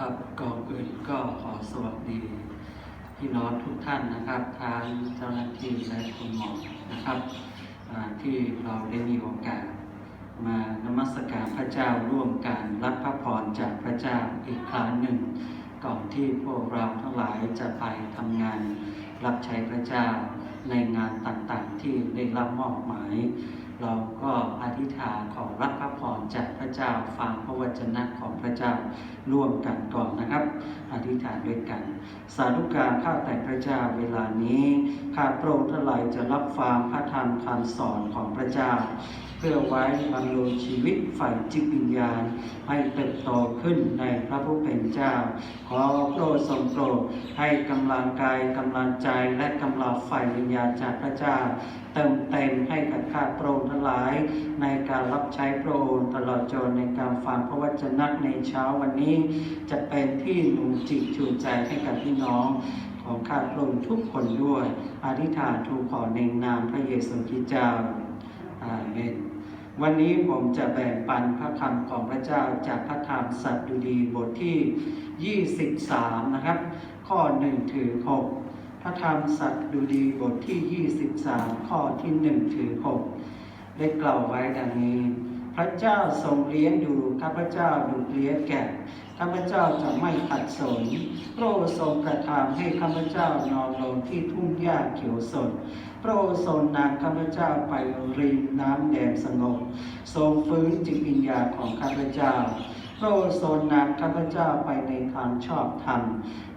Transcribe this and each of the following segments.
ครับก่อนอื่นก็ขอสวัสดี พี่น้องทุกท่านนะครับทางเจ้าหน้าที่และคุณหมอนะครับที่เราได้มีโอกาส มานมัสการพระเจ้าร่วมกันรับพระพรจากพระเจ้าอีกครั้งหนึ่ง ก่อนที่พวกเราทั้งหลายจะไปทำงานรับใช้พระเจ้าในงานต่างๆที่ได้รับมอบหมาย เราก็อธิษฐานขอรับพระพรจากพระเจ้าฟังพระวจนะของพระเจ้าร่วมกันก่อนนะครับ อธิษฐานด้วยกัน สาธุการข้าแต่พระเจ้าเวลานี้ข้าพระองค์ทั้งหลายจะรับฟังพระธรรมคำสอนของพระเจ้า เพื่อไว้บำรุงชีวิตฝ่ายจิตวิญญาณ ให้เติบโตขึ้นในพระผู้เป็นเจ้า ขอโปรดทรงโปรดให้กำลังกายกำลังใจและกำลังฝ่ายวิญญาณจากพระเจ้า เติมเต็มให้กับข้าพระองค์ทั้งหลาย ในการรับใช้พระองค์ตลอดจนในการฟังพระวจนะในเช้าวันนี้ จะเป็นที่หนุนจิตชูใจให้กับพี่น้องของข้าพระองค์ทุกคนด้วย อธิษฐานทูลขอในนามพระเยซูคริสต์เจ้า อาเมน วันนี้ผมจะแบ่งปันพระคำของพระเจ้าจากพระธรรมสัตดุดีบทที่ 23 นะครับ ข้อ 1 ถึง 6 พระธรรมสัตดุดีบทที่ 23 ข้อที่ 1 ถึง 6 ได้กล่าวไว้ดังนี้ พระเจ้าทรงเลี้ยงดูข้าพเจ้าดูเลี้ยงแก่ข้าพเจ้าจะไม่ขัดสนพระองค์ทรงกระทำให้ข้าพเจ้านอนลงที่ทุ่งหญ้าเขียวสดพระองค์ทรงนำข้าพเจ้าไปริมน้ำแดงสงบทรงฟื้นจิตวิญญาณของข้าพเจ้า พระองค์ทรงนข้าพเจ้าไปในทางชอบธรรม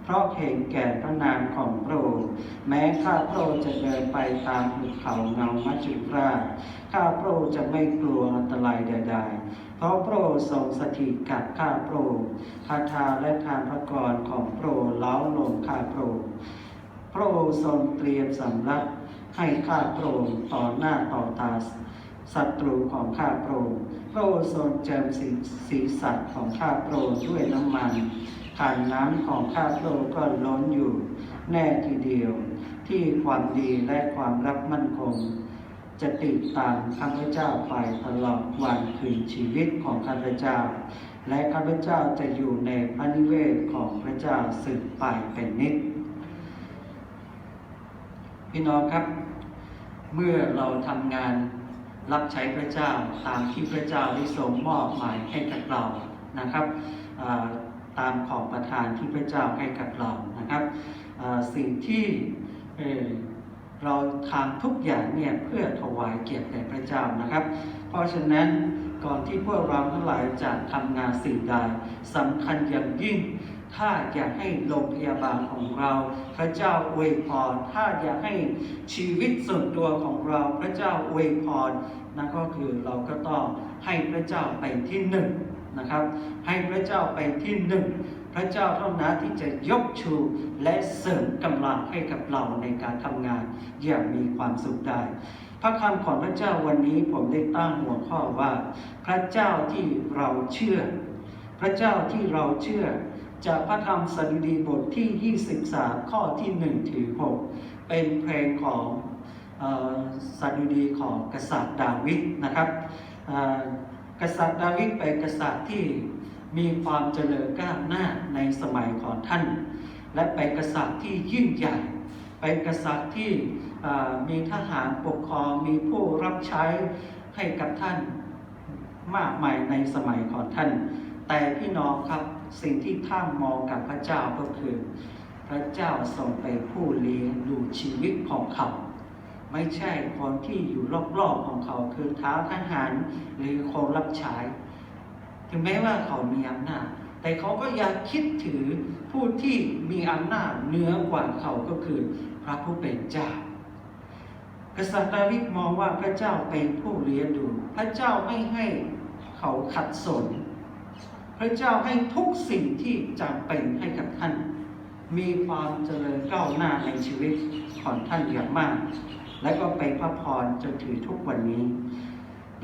เพราะเห็นแก่พระนามของพระองค์แม้ข้าพระองค์จะเดินไปตามภูเขาเงามัจจุราชข้าพระองค์จะไม่กลัวอันตรายใดๆ เพราะพระองค์ทรงสถิตกับข้าพระองค์คาถาและทานพระกรของพระองค์เล้าลงข้าพระองค์พระองค์ทรงเตรียมสำรับให้ข้าพระองค์ต่อหน้าต่อตา ศัตรูของข้าพระองค์พระองค์ทรงเจิมศีศีรษะของข้าพระองค์ด้วยน้ำมันขันน้ำของข้าพระองค์ก็ล้นอยู่ แน่ทีเดียว ที่ความดีและความรักมั่นคง จะติดตามข้าพเจ้าไปตลอดวันคืนชีวิตของข้าพเจ้า และข้าพเจ้าจะอยู่ในพระนิเวศของพระเจ้าสืบไปเป็นนิจพี่น้องครับ เมื่อเราทำงาน รับใช้พระเจ้าตามที่พระเจ้าได้ทรงมอบหมายให้กับเรานะครับตามของประทานที่พระเจ้าให้กับเรานะครับสิ่งที่เเราทำทุกอย่างเนี่ยเพื่อถวายเกียรติแด่พระเจ้านะครับ เพราะฉะนั้นก่อนที่พวกเราทั้งหลายจะทำงานสิ่งใดสำคัญอย่างยิ่ง ถ้าอยากให้โรงพยาบาลของเรา พระเจ้าอวยพร ถ้าอยากให้ชีวิตส่วนตัวของเรา พระเจ้าอวยพร นั่นก็คือเราก็ต้องให้พระเจ้าไปที่หนึ่งนะครับ ให้พระเจ้าไปที่หนึ่งพระเจ้าเท่านั้นที่จะยกชูและเสริมกำลังให้กับเราในการทำงานอย่างมีความสุขได้ พระคำของพระเจ้าวันนี้ผมได้ตั้งหัวข้อว่า พระเจ้าที่เราเชื่อ พระเจ้าที่เราเชื่อ จากพระธรรมสดุดีบทที่ 23 ข้อที่ 1 ถึง 6 เป็นเพลงของ สดุดีของกษัตริย์ดาวิดนะครับกษัตริย์ดาวิดเป็นกษัตริย์ที่มีความเจริญก้าวหน้าในสมัยของท่าน และเป็นกษัตริย์ที่ยิ่งใหญ่เป็นกษัตริย์ที่มีทหารปกครองมีผู้รับใช้ให้กับท่านมากมายในสมัยของท่าน แต่พี่น้องครับสิ่งที่ท่านมองกับพระเจ้าก็คือ พระเจ้าทรงเป็นผู้เลี้ยงดูชีวิตของเขา ไม่ใช่คนที่อยู่รอบๆของเขาคือเท้าทหารหรือคนรับใช้ถึงแม้ว่าเขามีอำนาจแต่เขาก็อยากคิดถือผู้ที่มีอำนาจเหนือกว่าเขาก็คือพระผู้เป็นเจ้า กษัตริย์ดาวิดมองว่าพระเจ้าเป็นผู้เลี้ยงดู พระเจ้าไม่ให้เขาขัดสน พระเจ้าให้ทุกสิ่งที่จำเป็นให้กับท่าน มีความเจริญก้าวหน้าในชีวิตของท่านอย่างมาก และก็เป็นพระพรจนถึงทุกวันนี้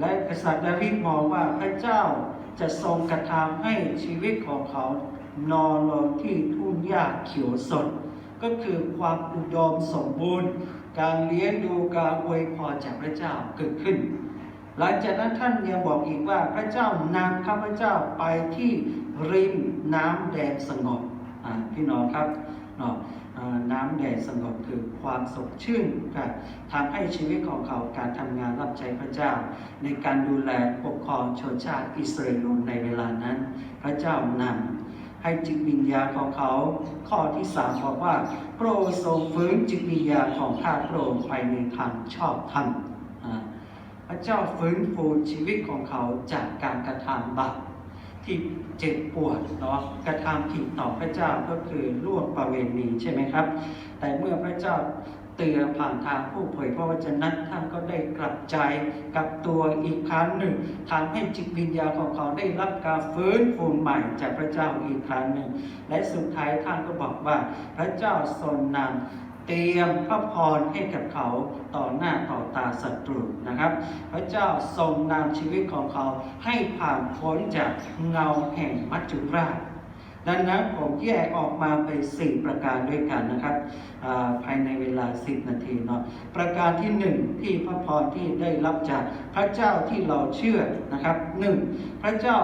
และกษัตริย์ดาวิดมองว่าพระเจ้าจะทรงกระทำให้ชีวิตของเขานอนลงที่ทุ่งหญ้าเขียวสด ก็คือความอุดมสมบูรณ์ การเลี้ยงดูการอวยพรจากพระเจ้าเกิดขึ้น หลังจากนั้นท่านยังบอกอีกว่าพระเจ้านำข้าพเจ้าไปที่ริมน้ำแดงสงบอ่าพี่น้องครับเนาะ น้ำแดงสงบคือความสดชื่นค่ะทำให้ชีวิตของเขาการทำงานรับใช้พระเจ้า ในการดูแลปกครองชนชาติอิสราเอลในเวลานั้น พระเจ้านำให้จิตวิญญาณของเขา ข้อที่สามบอกว่าโปรทรงฟื้นจิตวิญญาณของข้าพระองค์ไปในทางชอบธรรมพระเจ้าฟื้นฟูชีวิตของเขาจากการกระทำบาป ที่เจ็บปวดเนาะกระทำผิดต่อพระเจ้าก็คือล่วงประเวณีใช่ไหมครับ แต่เมื่อพระเจ้าเตือนผ่านทางผู้เผยพระวจนะท่านก็ได้กลับใจกับตัวอีกครั้งหนึ่งทำให้จิตวิญญาณของเขาได้รับการฟื้นฟูใหม่จากพระเจ้าอีกครั้งหนึ่ง และสุดท้ายท่านก็บอกว่าพระเจ้าทรงนำ เตรียมพระพรให้กับเขาต่อหน้าต่อตาศัตรูนะครับ พระเจ้าทรงนำชีวิตของเขาให้ผ่านพ้นจากเงาแห่งมัจจุราชดังนั้นผมแยกออกมาเป็นสี่ประการด้วยกันนะครับภายในเวลา 10 นาทีเนาะประการที่หนึ่งที่พระพรที่ได้รับจากพระเจ้าที่เราเชื่อนะครับหนึ่งพระเจ้า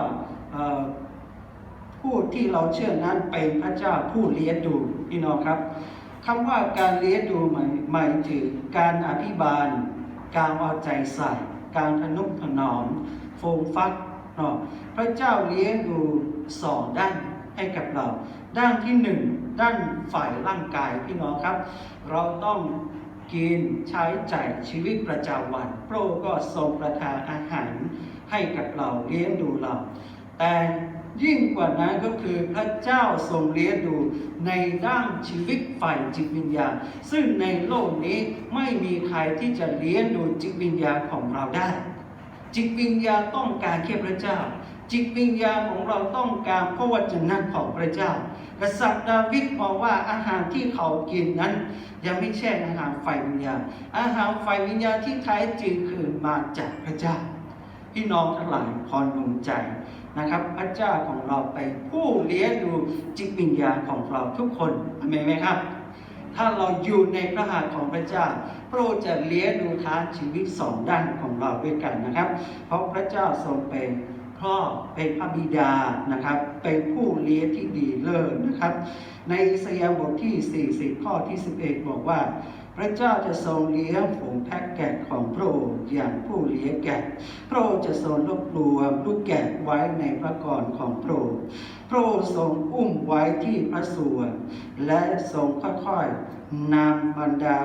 ผู้ที่เราเชื่อนั้นเป็นพระเจ้าผู้เลี้ยงดูพี่น้องครับ คำว่าการเลี้ยงดูหมายหมายถึงการอภิบาล การเอาใจใส่ การทนุถนอมโฟมฟักเนาะพระเจ้าเลี้ยงดูสองด้านให้กับเรา ด้านที่หนึ่งด้านฝ่ายร่างกายพี่น้องครับ เราต้องกินใช้จ่ายชีวิตประจำวันพระก็ทรงประทานอาหารให้กับเราเลี้ยงดูเรา แต่ยิ่งกว่านั้นก็คือพระเจ้าทรงเลี้ยงดูในด้านชีวิตฝ่ายจิตวิญญาณ ซึ่งในโลกนี้ไม่มีใครที่จะเลี้ยงดูจิตวิญญาณของเราได้ จิตวิญญาณต้องการแค่พระเจ้า จิตวิญญาณของเราต้องการพระวจนะของพระเจ้ากษัตริย์ดาวิดบอกว่าอาหารที่เขากินนั้น ยังไม่ใช่อาหารฝ่ายวิญญาณ อาหารฝ่ายวิญญาณที่แท้จริงคือมาจากพระเจ้าพี่น้องทั้งหลายพรนุงใจ นะครับพระเจ้าของเราไปนผู้เลี้ยงดูจิตวิญญาณของเราทุกคนอเมนไหมครับ ถ้าเราอยู่ในพระหัตถ์ของพระเจ้า พระองค์จะเลี้ยงดูทางชีวิตสองด้านของเราด้วยกันนะครับ เพราะพระเจ้าทรงเป็นพ่อเป็นพระบิดานะครับ เป็นผู้เลี้ยงที่ดีเลิศนะครับ ในอิสยาห์บทที่ 40 ข้อที่ 11 บอกว่า พระเจ้าจะทรงเลี้ยงฝูงแพะแกะของพระองค์อย่างผู้เลี้ยงแกะ พระองค์จะทรงรวบรวมลูกแกะไว้ในพระกรของพระองค์ พระองค์ทรงอุ้มไว้ที่พระส่วน และทรงค่อยๆนำบรรดา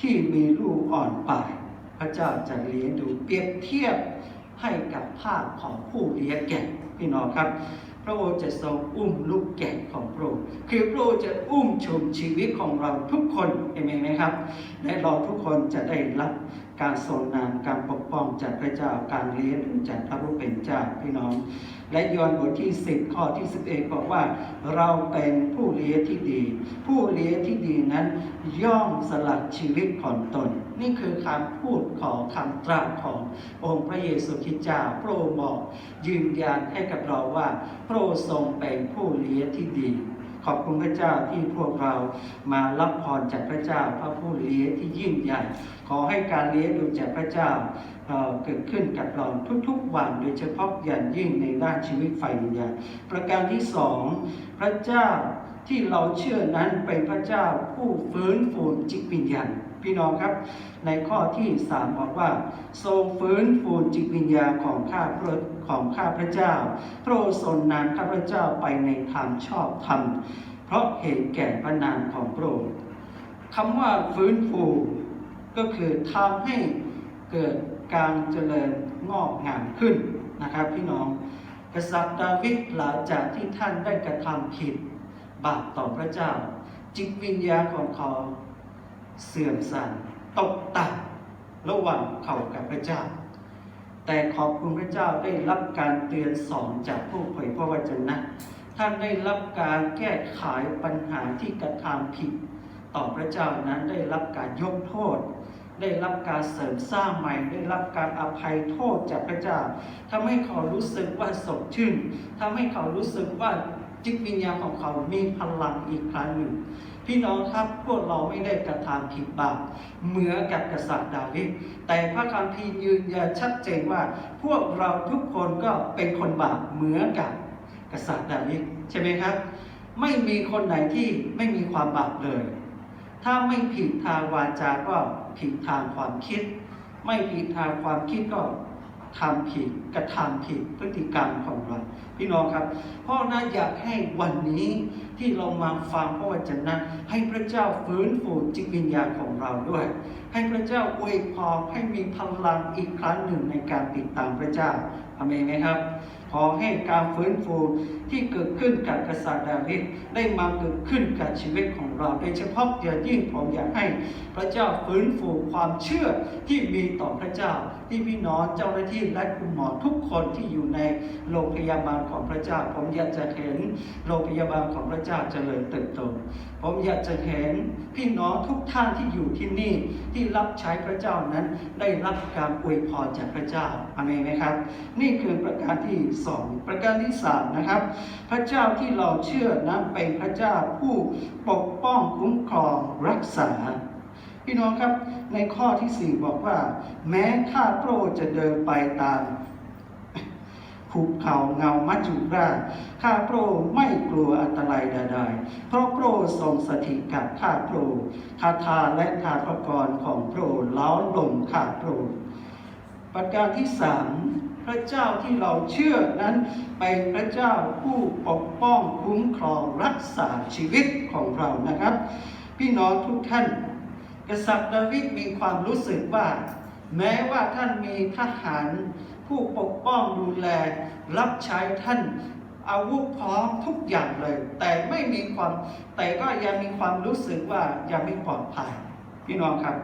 ที่มีลูกอ่อนไป พระเจ้าจะเลี้ยงดูเปรียบเทียบให้กับภาพของผู้เลี้ยงแกะพี่น้องครับ พระองค์จะทรงอุ้มลูกแกะของพระองค์คือพระองค์จะอุ้มชมชีวิตของเราทุกคนเห็นไหมครับ และเราทุกคนจะได้รับ การทรงนามการปกป้องจากพระเจ้าการเลี้ยงดูจากพระผู้เป็นเจ้าพี่น้อง และยอห์นบทที่ 10 ข้อที่ 11 บอกว่า เราเป็นผู้เลี้ยงที่ดี ผู้เลี้ยงที่ดีนั้นย่อมสลัดชีวิตของตน นี่คือคำพูดของคำตรัสขององค์พระเยซูคริสต์เจ้าพระองค์บอกยืนยันให้กับเราว่าพระองค์ทรงเป็นผู้เลี้ยงที่ดี ขอบคุณพระเจ้าที่พวกเรามารับพรจากพระเจ้า พระผู้เลี้ยงที่ยิ่งใหญ่ ขอให้การเลี้ยงดูจากพระเจ้าเอ่อเกิดขึ้นกับเราทุกๆวัน โดยเฉพาะอย่างยิ่งในด้านชีวิตฝ่ายวิญญาณประการที่สองพระเจ้าที่เราเชื่อนั้นเป็นพระเจ้าผู้ฟื้นฟูจิตวิญญาณ พี่น้องครับ ในข้อที่สามบอกว่า ทรงฟื้นฟูจิตวิญญาณของข้าพระของข้าพระเจ้า พระองค์ทรงนำข้าพระเจ้าไปในทางชอบธรรม เพราะเห็นแก่พระนามของพระองค์คำว่าฟื้นฟูก็คือทำให้เกิดการเจริญงอกงามขึ้นนะครับพี่น้องกษัตริย์ดาวิดหลังจากที่ท่านได้กระทำผิดบาปต่อพระเจ้า จิตวิญญาณของเขา เสื่อมทรามตกต่ำระหว่างเขากับพระเจ้า แต่ขอบคุณพระเจ้าได้รับการเตือนสอนจากผู้เผยพระวจนะ ท่านได้รับการแก้ไขปัญหาที่กระทำผิด ต่อพระเจ้านั้นได้รับการยกโทษ ได้รับการเสริมสร้างใหม่ ได้รับการอภัยโทษจากพระเจ้าทำให้เขารู้สึกว่าสดชื่นทำให้เขารู้สึกว่าจิตวิญญาณของเขามีพลังอีกครั้งหนึ่ง พี่น้องครับพวกเราไม่ได้กระทำผิดบาปเหมือนกับกษัตริย์ดาวิดแต่พระคัมภีร์ยืนยันชัดเจนว่า พวกเราทุกคนก็เป็นคนบาปเหมือนกับกษัตริย์ดาวิดใช่ไหมครับ ไม่มีคนไหนที่ไม่มีความบาปเลย ถ้าไม่ผิดทางวาจาก็ผิดทางความคิด ไม่ผิดทางความคิดก็ ทำผิดกระทำผิดพฤติกรรมของเรา พี่น้องครับพ่อนั้นอยากให้วันนี้ที่เรามาฟังพระวจนะ ให้พระเจ้าฟื้นฟูจิตวิญญาณของเราด้วย ให้พระเจ้าอวยพรให้มีพลังอีกครั้งหนึ่งในการติดตามพระเจ้าอเมนไหมครับ ขอให้การฟื้นฟูที่เกิดขึ้นกับกษัตริย์ดาวิดได้มาเกิดขึ้นกับชีวิตของเราโดยเฉพาะอย่างยิ่งผมอยากให้พระเจ้าฟื้นฟูความเชื่อที่มีต่อพระเจ้า ที่พี่น้องเจ้าหน้าที่และคุณหมอทุกคนที่อยู่ในโรงพยาบาลของพระเจ้า ผมอยากจะเห็นโรงพยาบาลของพระเจ้าเจริญเติบโตผมอยากจะเห็นพี่น้องทุกท่านที่อยู่ที่นี่ที่รับใช้พระเจ้านั้นได้รับการอวยพรจากพระเจ้าอเมนไหมครับ นี่คือประการที่สองประการที่สามนะครับ พระเจ้าที่เราเชื่อนั้นเป็นพระเจ้าผู้ปกป้องคุ้มครองรักษา พี่น้องครับในข้อที่สี่บอกว่า แม้ข้าพระองค์จะเดินไปตามภูเขาเงามัจจุราชข้าพระองค์ไม่กลัวอันตรายใดๆ เพราะพระองค์ทรงสถิตกับข้าพระองค์คาถาและคาพระกรของพระองค์ล้อลงข้าพระองค์ประการที่สาม พระเจ้าที่เราเชื่อนั้นเป็นพระเจ้าผู้ปกป้องคุ้มครองรักษาชีวิตของเรานะครับ พี่น้องทุกท่าน กษัตริย์ดาวิดมีความรู้สึกว่า แม้ว่าท่านมีทหารผู้ปกป้องดูแล รับใช้ท่านอาวุธพร้อมทุกอย่างเลย แต่ไม่มีความแต่ก็ยังมีความรู้สึกว่ายังไม่ปลอดภัย พี่น้องครับ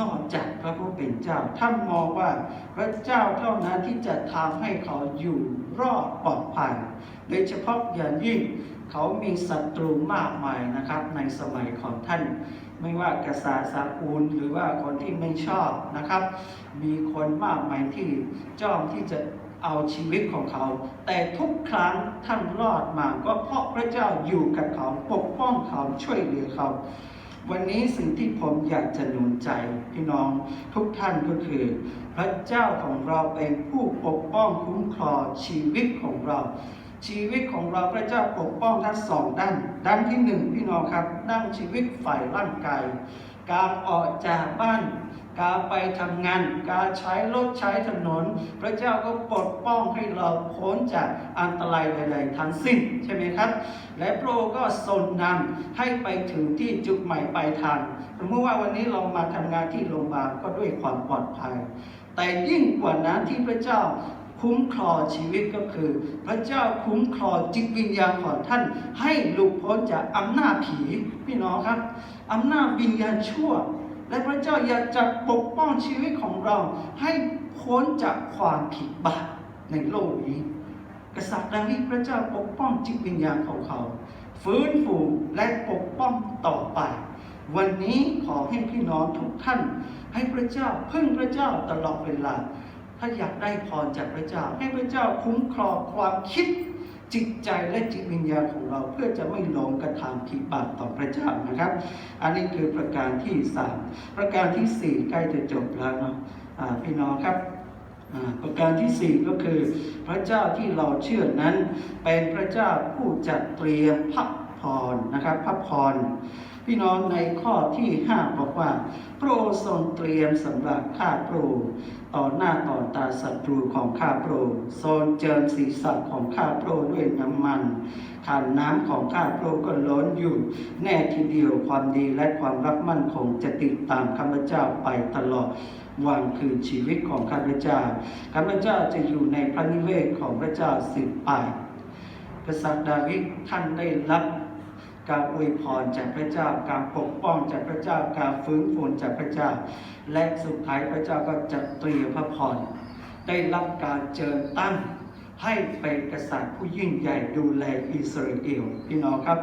นอกจากพระผู้เป็นเจ้า ท่านมองว่าพระเจ้าเท่านั้นที่จะทำให้เขาอยู่รอดปลอดภัย โดยเฉพาะอย่างยิ่งเขามีศัตรูมากมายนะครับ ในสมัยของท่าน ไม่ว่ากษัตริย์ซาอูลหรือว่าคนที่ไม่ชอบนะครับ มีคนมากมายที่จ้องที่จะเอาชีวิตของเขา แต่ทุกครั้งท่านรอดมาก็เพราะพระเจ้าอยู่กับเขาปกป้องเขาช่วยเหลือเขา วันนี้สิ่งที่ผมอยากจะหนุนใจพี่น้องทุกท่านก็คือ พระเจ้าของเราเป็นผู้ปกป้องคุ้มครองชีวิตของเรา ชีวิตของเราพระเจ้าปกป้องทั้งสองด้าน ด้านที่หนึ่งพี่น้องครับด้านชีวิตฝ่ายร่างกาย การออกจากบ้าน การไปทำงาน การใช้รถใช้ถนน พระเจ้าก็ปกป้องให้เราพ้นจากอันตรายใดๆทั้งสิ้นใช่ไหมครับ และพระองค์ก็ทรงนำให้ไปถึงที่จุดหมายปลายทางสมมติว่าวันนี้เรามาทำงานที่โรงพยาบาลก็ด้วยความปลอดภัย แต่ยิ่งกว่านั้นที่พระเจ้าคุ้มครองชีวิตก็คือ พระเจ้าคุ้มครองจิตวิญญาณของท่าน ให้หลุดพ้นจากอำนาจผีพี่น้องครับอำนาจวิญญาณชั่ว และพระเจ้าอยากจะปกป้องชีวิตของเราให้พ้นจากความผิดบาปในโลกนี้ กษัตริย์ดาวิดพระเจ้าปกป้องจิตวิญญาณของเขา ฟื้นฟูและปกป้องต่อไป วันนี้ขอให้พี่น้องทุกท่าน ให้พระเจ้าพึ่งพระเจ้าตลอดเวลา ถ้าอยากได้พรจากพระเจ้า ให้พระเจ้าคุ้มครองความคิด จิตใจและจิตวิญญาณของเราเพื่อจะไม่หลงกระทำผิดบาปต่อพระเจ้านะครับ อันนี้คือประการที่สามประการที่สี่ใกล้จะจบแล้วเนาะพี่น้องครับประการที่สี่ก็คือพระเจ้าที่เราเชื่อนั้น เป็นพระเจ้าผู้จัดเตรียมพระพรนะครับพระพร พี่น้องในข้อที่ห้าบอกว่า พระองค์ทรงเตรียมสำหรับข้าพระองค์ต่อหน้าต่อตาศัตรูของข้าพระองค์ทรงเจิมศีรษะของข้าพระองค์ด้วยน้ำมันขันน้ำของข้าพระองค์ก็ล้นอยู่ แน่ทีเดียวความดีและความรักมั่นคงจะติดตามข้าพเจ้าไปตลอดวันคืนชีวิตของข้าพเจ้าข้าพเจ้าจะอยู่ในพระนิเวศของพระเจ้าสืบไปกษัตริย์ดาวิดท่านได้รับ การอวยพรจากพระเจ้า การปกป้องจากพระเจ้า การฟื้นฟูจากพระเจ้า และสุดท้ายพระเจ้าก็จะเตรียมพระพรได้รับการเจิญตั้งให้เป็นกษัตริย์ผู้ยิ่งใหญ่ดูแลอิสราเอลพี่น้องครับ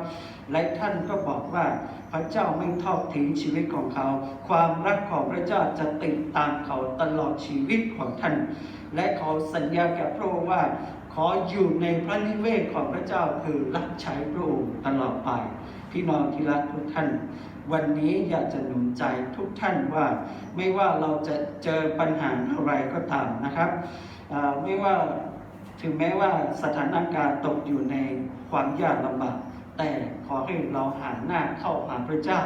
และท่านก็บอกว่าพระเจ้าไม่ทอดทิ้งชีวิตของเขา ความรักของพระเจ้าจะติดตามเขาตลอดชีวิตของท่าน และเขาสัญญากับพระองค์ว่า ขออยู่ในพระนิเวศของพระเจ้าคือรับใช้พระองค์ตลอดไป พี่น้องที่รักทุกท่าน วันนี้อยากจะหนุนใจทุกท่านว่า ไม่ว่าเราจะเจอปัญหาอะไรก็ตามนะครับ ไม่ว่าถึงแม้ว่าสถานการณ์ตกอยู่ในความยากลำบากแต่ขอให้เราหันหน้าเข้าหาพระเจ้า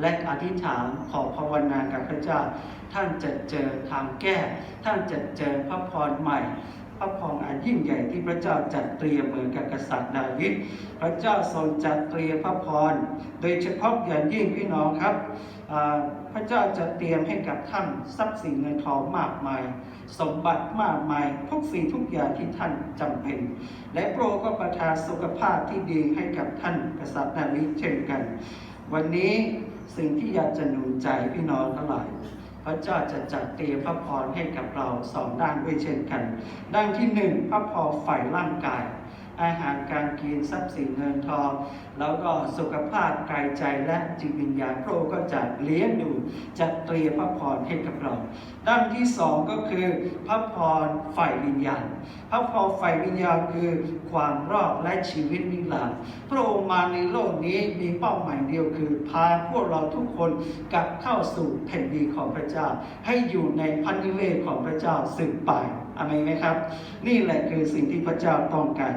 และอธิษฐานขอภาวนากับพระเจ้า ท่านจะเจอทางแก้ ท่านจะเจอพระพรใหม่ พระพรอันยิ่งใหญ่ที่พระเจ้าจัดเตรียมเหมือนกับกษัตริย์ดาวิดพระเจ้าทรงจัดเตรียมพระพรโดยเฉพาะอย่างยิ่งพี่น้องครับพระเจ้าจะเตรียมให้กับท่านทรัพย์สินเงินทองมากมาย สมบัติมากมายทุกสิ่งทุกอย่างที่ท่านจำเป็น และพระองค์ก็ประทานสุขภาพที่ดีให้กับท่านกษัตริย์ดาวิดเช่นกัน วันนี้สิ่งที่อยากจะหนุนใจพี่น้องทั้งหลาย ระเจ้าจะจัดเตรียมพระพรให้กับเราสองด้านด้วยเช่นกัน ด้านที่หนึ่งพระพรฝ่ายร่างกาย อาหารการกินทรัพย์สินเงินทอง แล้วก็สุขภาพกายใจและจิตวิญญาณพระองค์ก็จะเลี้ยงดูจัดเตรียมพระพรให้กับเรา ด้านที่สองก็คือพระพรฝ่ายวิญญาณ พระพรฝ่ายวิญญาณคือความรอดและชีวิตนิรันดร์พระองค์มาในโลกนี้มีเป้าหมายเดียวคือ พาพวกเราทุกคนกลับเข้าสู่แผ่นดินของพระเจ้า ให้อยู่ในพันธิเวศของพระเจ้าสืบไป อเมนไหมครับ นี่แหละคือสิ่งที่พระเจ้าต้องการ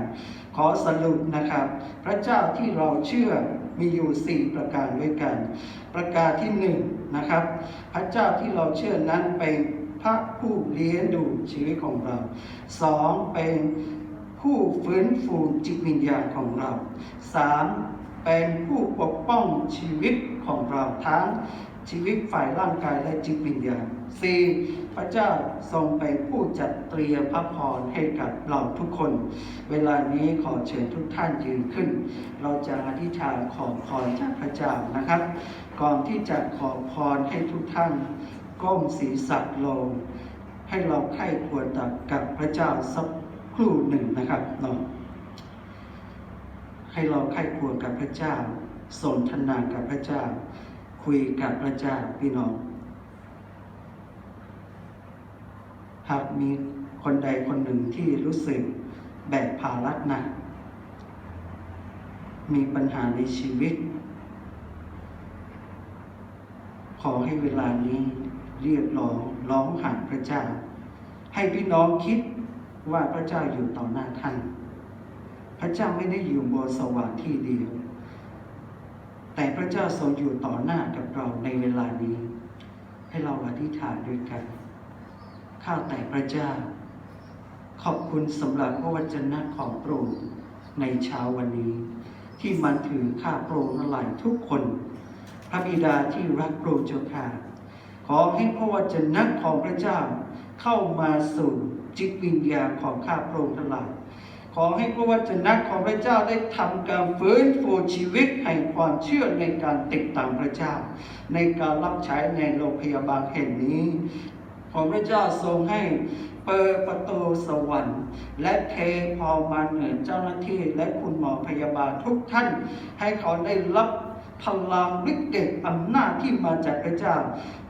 ขอสรุปนะครับ พระเจ้าที่เราเชื่อมีอยู่ 4 ประการด้วยกัน ประการที่1นงนะครับ พระเจ้าที่เราเชื่อนั้นเป็นพระผู้เลี้ยงดูชีวิตของเราสองเป็นผู้ฟื้นฟูจิตวิญญาณของเราสามเป็นผู้ปกป้องชีวิตของเราทั้ง ชีวิตฝ่ายร่างกายและจิตวิญญาณสี่พระเจ้าทรงเป็นผู้จัดเตรียมพระพรให้กับเราทุกคน เวลานี้ขอเชิญทุกท่านยืนขึ้น เราจะอธิษฐานขอพรจากพระเจ้านะครับ ก่อนที่จะขอพรให้ทุกท่าน ก้มศีรษะลง ให้เราไข้ควรตักกับพระเจ้าสักครู่หนึ่งนะครับเนาะให้เราไข้ควรกับพระเจ้าสนทนากับพระเจ้า คุยกับพระเจ้าพี่น้อง หากมีคนใดคนหนึ่งที่รู้สึกแบกภาระหนักมีปัญหาในชีวิต ขอให้เวลานี้เรียกร้องร้องหาพระเจ้า ให้พี่น้องคิดว่าพระเจ้าอยู่ต่อหน้าท่าน พระเจ้าไม่ได้อยู่บนสวรรค์ที่เดียว แต่พระเจ้าทรงอยู่ต่อหน้ากับเราในเวลานี้ ให้เราอธิษฐานด้วยกัน ข้าแต่พระเจ้า ขอบคุณสำหรับพระวจนะของพรงในเช้าวันนี้ ที่มันถือข้าพระองหลายทุกคน พระบิดาที่รักโปรดเจ้าค่ะขอให้พระวจนะของพระเจ้า เข้ามาสู่จิตวิญญาณของข้าพระองทั้งหลาย ขอให้พระวจนะของพระเจ้าได้ทำการฟื้นฟูชีวิตแห่งความเชื่อในการติดตามพระเจ้า ในการรับใช้ในโรงพยาบาลแห่งนี้ ขอพระเจ้าทรงให้เปิดประตูสวรรค์ และเทพอมาเหนือเจ้าหน้าที่และคุณหมอพยาบาลทุกท่าน ให้เขาได้รับพลังฤทธิ์เดชอำนาจที่มาจากพระเจ้า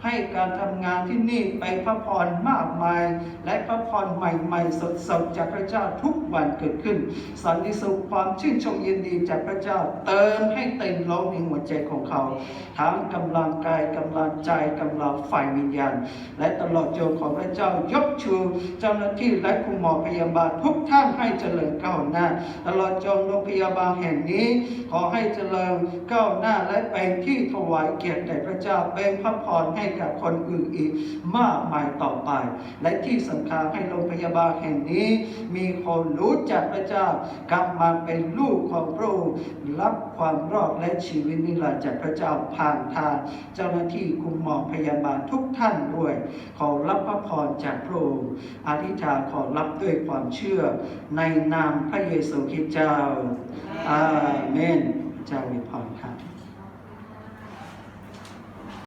ให้การทำงานที่นี่ไปพระพรมากมาย และพระพรใหม่ๆ สดๆจากพระเจ้าทุกวันเกิดขึ้น สันติสุขความชื่นชมยินดีจากพระเจ้าเติมให้เต็มล้นในหัวใจของเขาทั้งกำลังกายกำลังใจกำลังฝ่ายวิญญาณ และตลอดจนของพระเจ้ายกชูเจ้าหน้าที่และคุณหมอพยาบาลทุกท่านให้เจริญก้าวหน้า ตลอดจนโรงพยาบาลแห่งนี้ ขอให้เจริญก้าวหน้าและเป็นที่ถวายเกียรติแด่พระเจ้าเป็นพระพรให้กับคนอื่นอีกมากมายต่อไป และที่สำคัญให้โรงพยาบาลแห่งนี้ มีคนรู้จักพระเจ้ากลับมาเป็นลูกของพระองค์รับความรอดและชีวิตนิรันดร์จากพระเจ้าผ่านทางเจ้าหน้าที่คุณหมอพยาบาลทุกท่านด้วย ขอรับพระพรจากพระองค์อธิษฐานขอรับด้วยความเชื่อในนามพระเยซูคริสต์เจ้าอาเมนเจ้าอวยพร